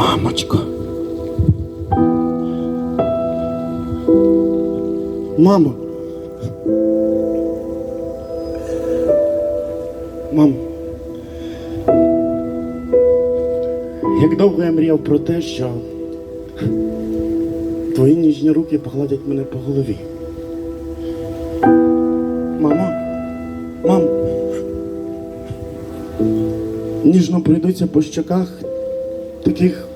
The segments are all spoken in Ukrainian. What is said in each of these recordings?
Мамочко. Мамо. Мам. Як довго я мріяв про те, що твої ніжні руки погладять мене по голові. Мама, мам. Ніжно пройдуться по щоках таких,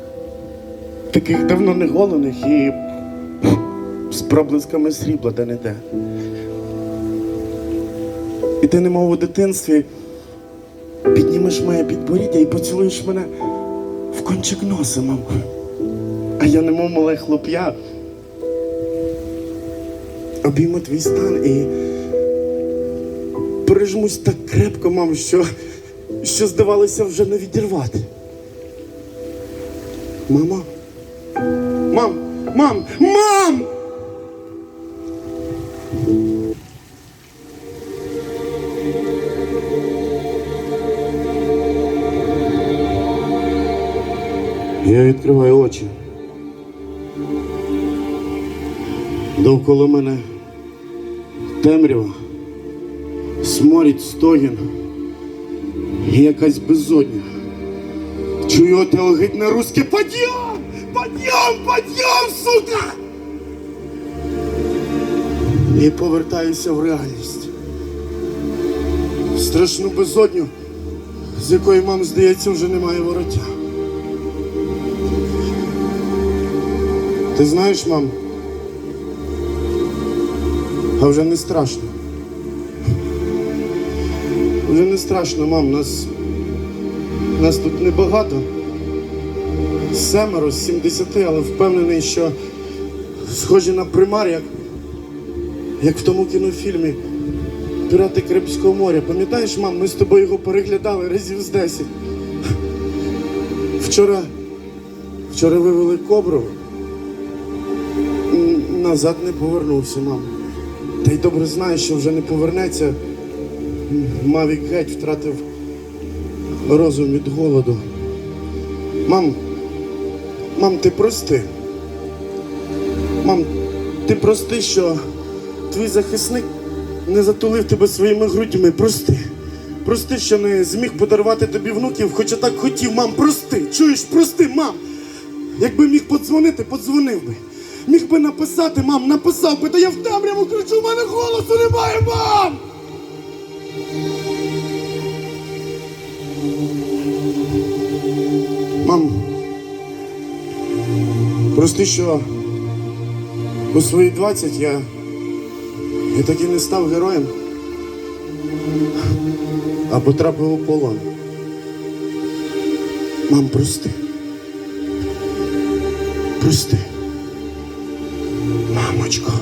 таких давно не голених і з проблисками срібла де не де. І ти, немов у дитинстві, піднімеш моє підборіддя і поцілуєш мене в кончик носа, мам. А я немов мале хлоп'я. Обійму твій стан і прижмусь так крепко, мам, що, що здавалося вже не відірвати. Мама. Мам! Мам! Мам! Я відкриваю очі. Довкола мене темрява, сморід, стогін і якась безодня. Чую оте огидне русське подъем! Подъем! Подъем, сука! І повертаюся в реальність. В страшну безодню, з якої мам, здається, вже немає вороття. Ти знаєш, мам? А вже не страшно. Вже не страшно, мам. Нас, нас тут небагато. Семеро з 70, але впевнений, що схожі на примар, як, як в тому кінофільмі Пірати Карибського моря. Пам'ятаєш, мам, ми з тобою його переглядали разів з 10. Вчора, вчора вивели кобру. Назад не повернувся, мам. Та й добре знаєш, що вже не повернеться. Мавік геть втратив розум від голоду. Мам, мам, ти прости. Мам, ти прости, що твій захисник не затулив тебе своїми грудьми. Прости. Прости, що не зміг подарувати тобі внуків, хоча так хотів, мам, прости. Чуєш, прости, мам. Якби міг подзвонити, подзвонив би. Міг би написати, мам, написав би, та я в темряву кричу, в мене голосу немає, мам! Мам, прости, що у свої 20 я, я так і не став героєм, а потрапив у полон. Мам, прости. Прости. Мамочко.